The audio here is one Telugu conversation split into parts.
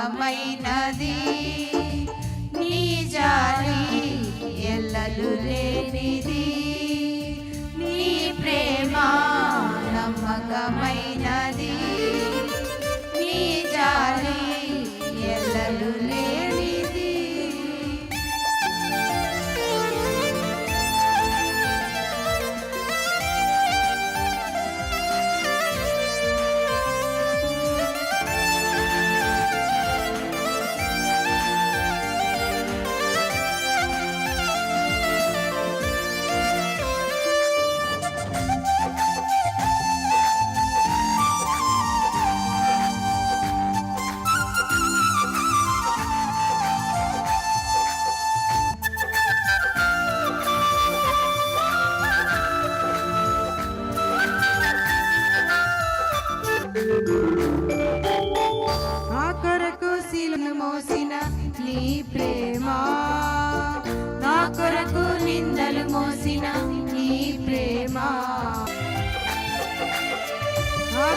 నమ్మకమైనది నీ జాలి ఎల్లలు లేనిది. నీ ప్రేమ నమ్మకమై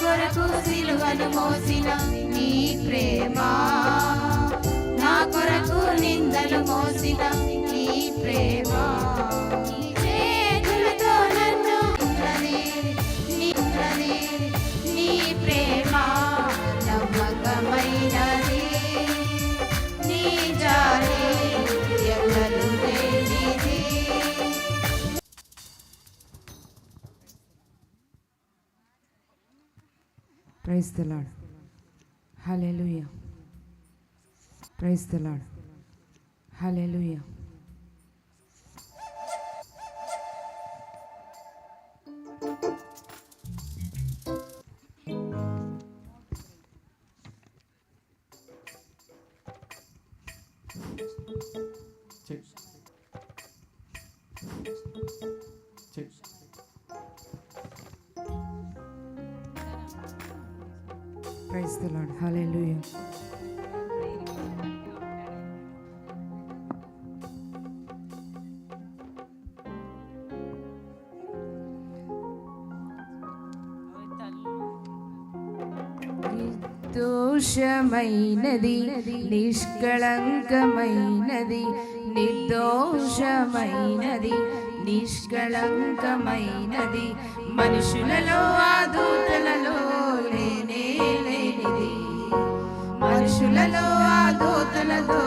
కొరకు సిలువను మోసిన నీ ప్రేమ. నా కొరకు నిందలు మోసిన నీ ప్రేమ. praise the Lord hallelujah praise the Lord hallelujah నిర్దోషమైనది నిష్కళంకమైనది నిర్దోషమైనది నిష్కళంకమైనది. మనుషులలో ఆ దూతలలో లేనే లేనిది. మనుషులలో ఆ దూతలతో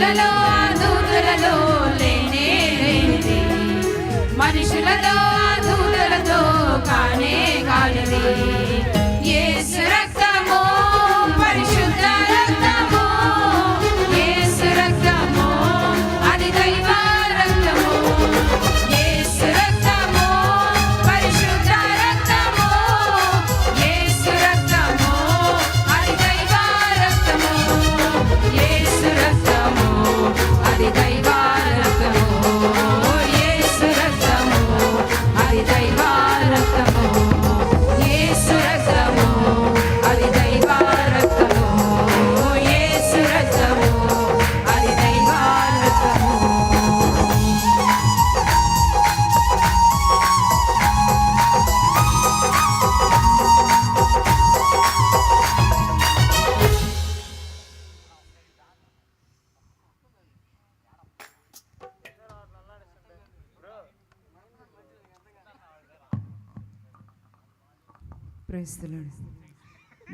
మనుషులలో ఆ దూతలలో లేనే లేనిది. మనుషులతో ఆ దూతలతో కానే ప్రైస్తలాడు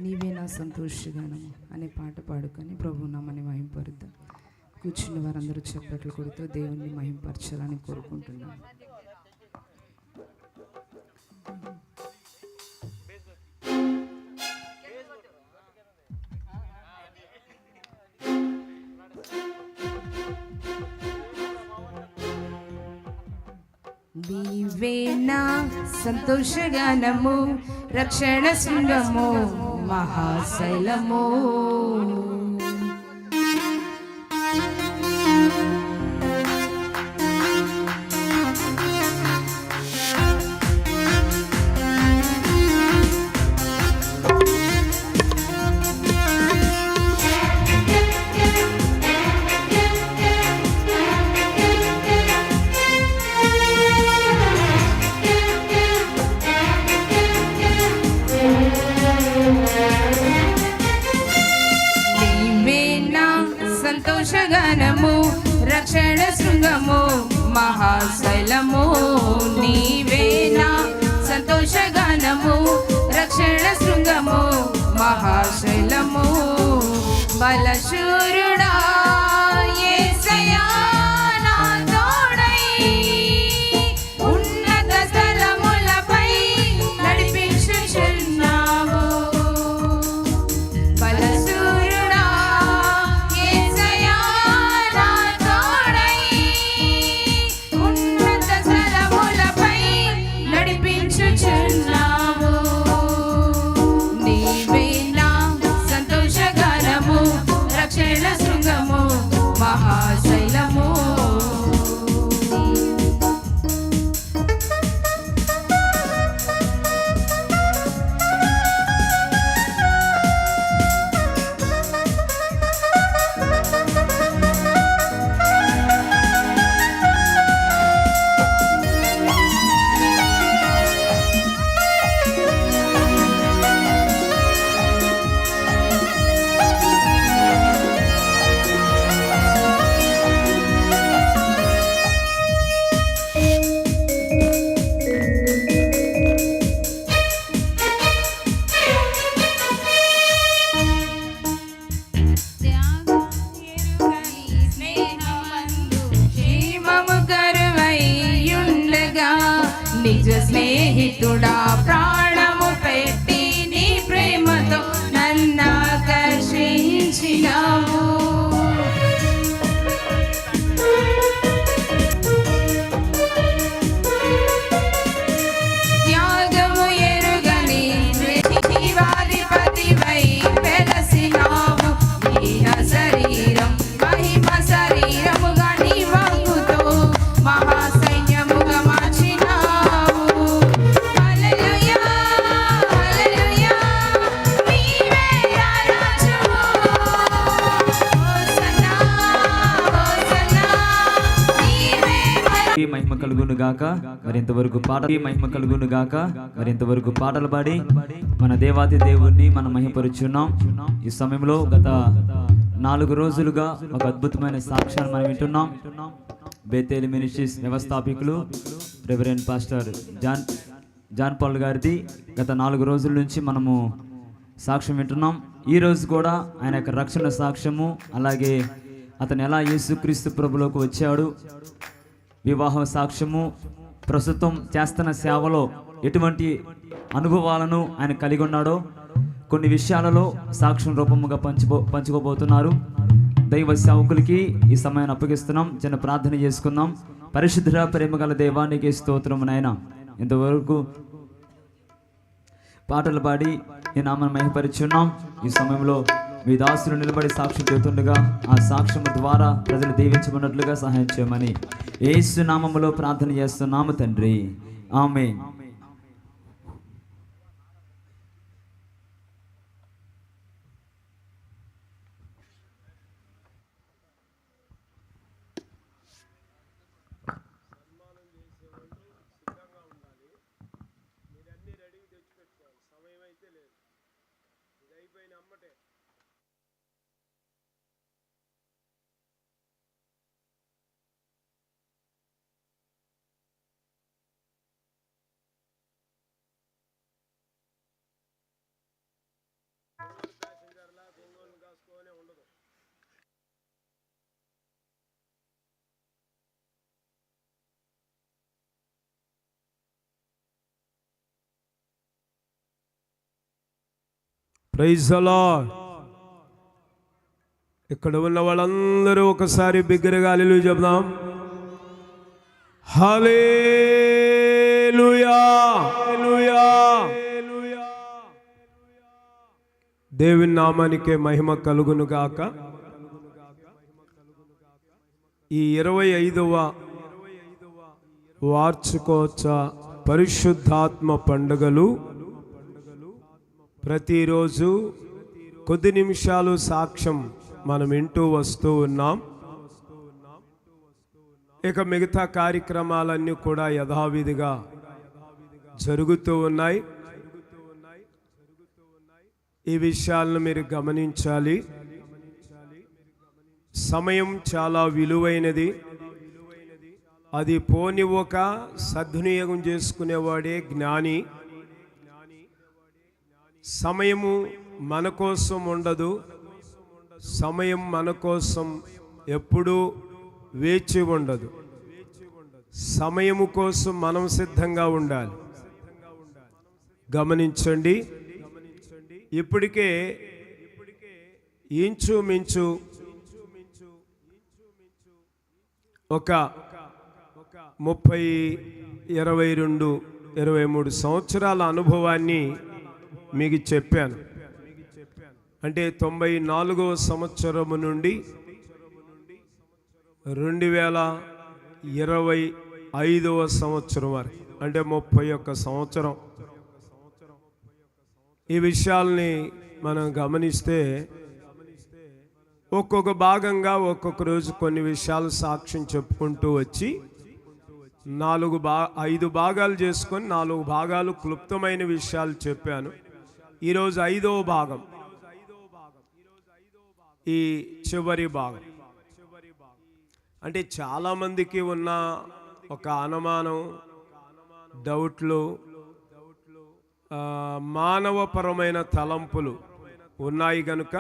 నీవే నా సంతోషగానము అనే పాట పాడుకొని ప్రభు నామని మహింపరుద్దాం. కూర్చున్న వారందరూ చప్పట్లు కొడుతూ దేవుణ్ణి మహింపరచాలని కోరుకుంటున్నాను నీవే నా సంతోషగానము రక్షణ శృంగము మహాశైలము. మహాశైలము బలశూరు just me. కలుగును గాక మరి ఇంతవరకు పాట మహిమ కలుగును గాక మరి ఇంతవరకు పాటలు పాడి మన దేవాది దేవుణ్ణి మనం మహిమపరుచున్నాం ఈ సమయంలో గత నాలుగు రోజులుగా ఒక అద్భుతమైన సాక్ష్యాన్ని మనం వింటున్నాం. బేతేలి మినిస్ట్రీస్ వ్యవస్థాపకులు reverend pastor John John Paul గారిది గత నాలుగు రోజుల నుంచి మనము సాక్ష్యం వింటున్నాం. ఈ రోజు కూడా ఆయన యొక్క రక్షణ సాక్ష్యము అలాగే అతను ఎలా యేసుక్రీస్తు ప్రభులోకి వచ్చాడు వివాహ సాక్ష్యము ప్రస్తుతం చేస్తున్న సేవలో ఎటువంటి అనుభవాలను ఆయన కలిగి ఉన్నాడో కొన్ని విషయాలలో సాక్ష్యం రూపముగా పంచుకో పంచుకోబోతున్నారు. దైవ సేవకులకి ఈ సమయాన్ని అప్పగిస్తున్నాం. చిన్న ప్రార్థన చేసుకుందాం. పరిశుద్ధ ప్రేమ గల దైవానికి స్తోత్రం నాయన. ఇంతవరకు పాటలు పాడి ఈ నామను మహిపరిచున్నాం ఈ సమయంలో మీ దాసులు నిలబడి సాక్ష్యం చెబుతుండగా ఆ సాక్ష్యం ద్వారా ప్రజలు దీవించబడినట్లుగా సహాయం చేయమని ఏసునామములో ప్రార్థన చేస్తున్నాము తండ్రి. ఆమె ప్రైజ్ అలా ఇక్కడ ఉన్న వాళ్ళందరూ ఒకసారి బిగ్గరగా అల్లు చెప్దాం హల్లెలూయా. దేవుని నామానికే మహిమ కలుగును గాక. ఈ ఇరవై ఐదవ వార్చుకోచ పరిశుద్ధాత్మ పండుగలు ప్రతిరోజు కొద్ది నిమిషాలు సాక్ష్యం మనం వింటూ వస్తూ ఉన్నాం. ఇక మిగతా కార్యక్రమాలన్నీ కూడా యథావిధిగా జరుగుతూ ఉన్నాయి. ఈ విషయాలను మీరు గమనించాలి. సమయం చాలా విలువైనది. అది పోనివ్వక సద్వినియోగం చేసుకునేవాడే జ్ఞాని. సమయము మన కోసం ఉండదు. సమయం మన కోసం ఎప్పుడూ వేచి ఉండదు. సమయము కోసం మనం సిద్ధంగా ఉండాలి. గమనించండి. ఇప్పటికే ఇంచుమించు ఒక ముప్పై ఇరవై రెండు ఇరవై మూడు సంవత్సరాల అనుభవాన్ని మీకు చెప్పాను. అంటే తొంభై నాలుగవ సంవత్సరము నుండి రెండు వేల ఇరవై ఐదవ సంవత్సరం వరకు అంటే ముప్పై ఒక్క సంవత్సరం. ఈ విషయాల్ని మనం గమనిస్తే ఒక్కొక్క భాగంగా ఒక్కొక్క రోజు కొన్ని విషయాలు సాక్ష్యం చెప్పుకుంటూ వచ్చి నాలుగు బా ఐదు భాగాలు చేసుకొని నాలుగు భాగాలు క్లుప్తమైన విషయాలు చెప్పాను. ఈరోజు ఐదో భాగం. ఈ చివరి భాగం. అంటే చాలామందికి ఉన్న ఒక అనుమానం డౌట్లు మానవపరమైన తలంపులు ఉన్నాయి కనుక